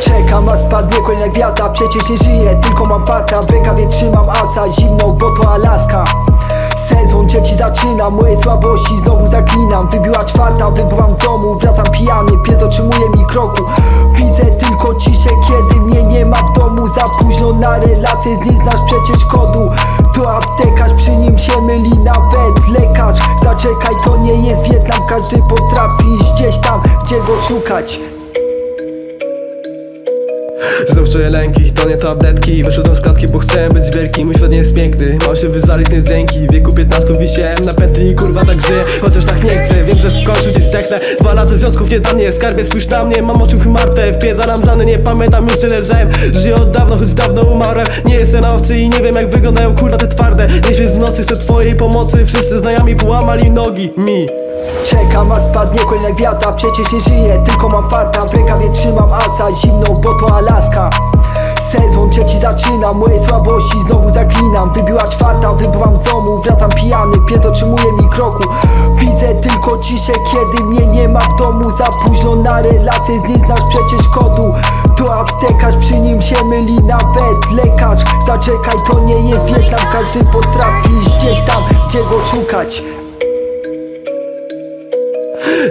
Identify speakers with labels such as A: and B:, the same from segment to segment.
A: Czekam aż spadnie jak gwiazda. Przecież nie żyję, tylko mam farta W rękawie trzymam asa, zimną, bo to Alaska. Sezon trzeci zaczyna, moje słabości znowu zaklinam. Wybiła czwarta, wybuwam w domu, wracam pijany. Pies dotrzymuje mi Na relacje, nie znasz przecież kodu. To aptekarz, przy nim się myli nawet lekarz. Zaczekaj, to nie jest Wietnam, każdy potrafi gdzieś tam, gdzie go szukać
B: Znów czuję lęki, to nie tabletki. Wyszedłem z klatki, bo chcę być wielki. Mój świat nie jest piękny, mam się wyżalić nie dzięki W wieku 15 wisiałem na pętli i kurwa tak żyję. Chociaż tak nie chcę, wiem, że w końcu dziś zdechnę. Dwa lata związków nie dla mnie, skarbie spójrz na mnie Mam oczy martwe, wpierdalam zany, nie pamiętam już tyle leżałem Żyję od dawna, choć dawno umarłem. Nie jestem na owcy i nie wiem jak wyglądają kurwa te twarde. Nie śpię w nocy, chcę twojej pomocy. Wszyscy znajomi połamali nogi mi.
A: Czekam aż spadnie jak gwiazda Przecież nie żyję, tylko mam farta. W trzymam asa, zimną, bo to Alaska. Sezon trzeci zaczyna, moje słabości znowu zaklinam. Wybiła czwarta, wybuwam z domu, wracam pijany. Pies dotrzymuje mi kroku. Widzę tylko ciszę, kiedy mnie nie ma w domu. Za późno na relacje, nie znasz przecież kodu. To aptekarz, przy nim się myli nawet lekarz. Zaczekaj, to nie jest Wietnam, każdy potrafi gdzieś tam, gdzie go szukać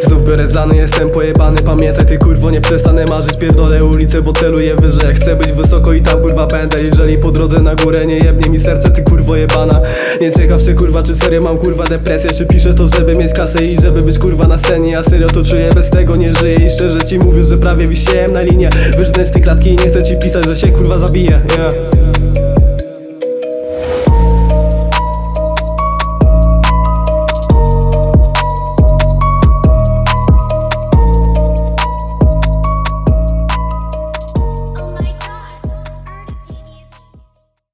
B: Znów biorę zany, jestem? Pojebany Pamiętaj ty kurwo, nie przestanę marzyć. Pierdolę ulicę, bo celuję wyżej. Chcę być wysoko i tam kurwa będę. Jeżeli po drodze na górę nie jebnie mi serce Ty kurwo jebana. Nie ciekaw się kurwa, czy serio mam kurwa depresję. Czy piszę to, żeby mieć kasę i żeby być kurwa na scenie. Ja serio to czuję, bez tego nie żyję. I szczerze ci mówię, że prawie wisiałem na linie. Wyszedłem z tej klatki i nie chcę ci pisać, że się kurwa zabiję. Yeah.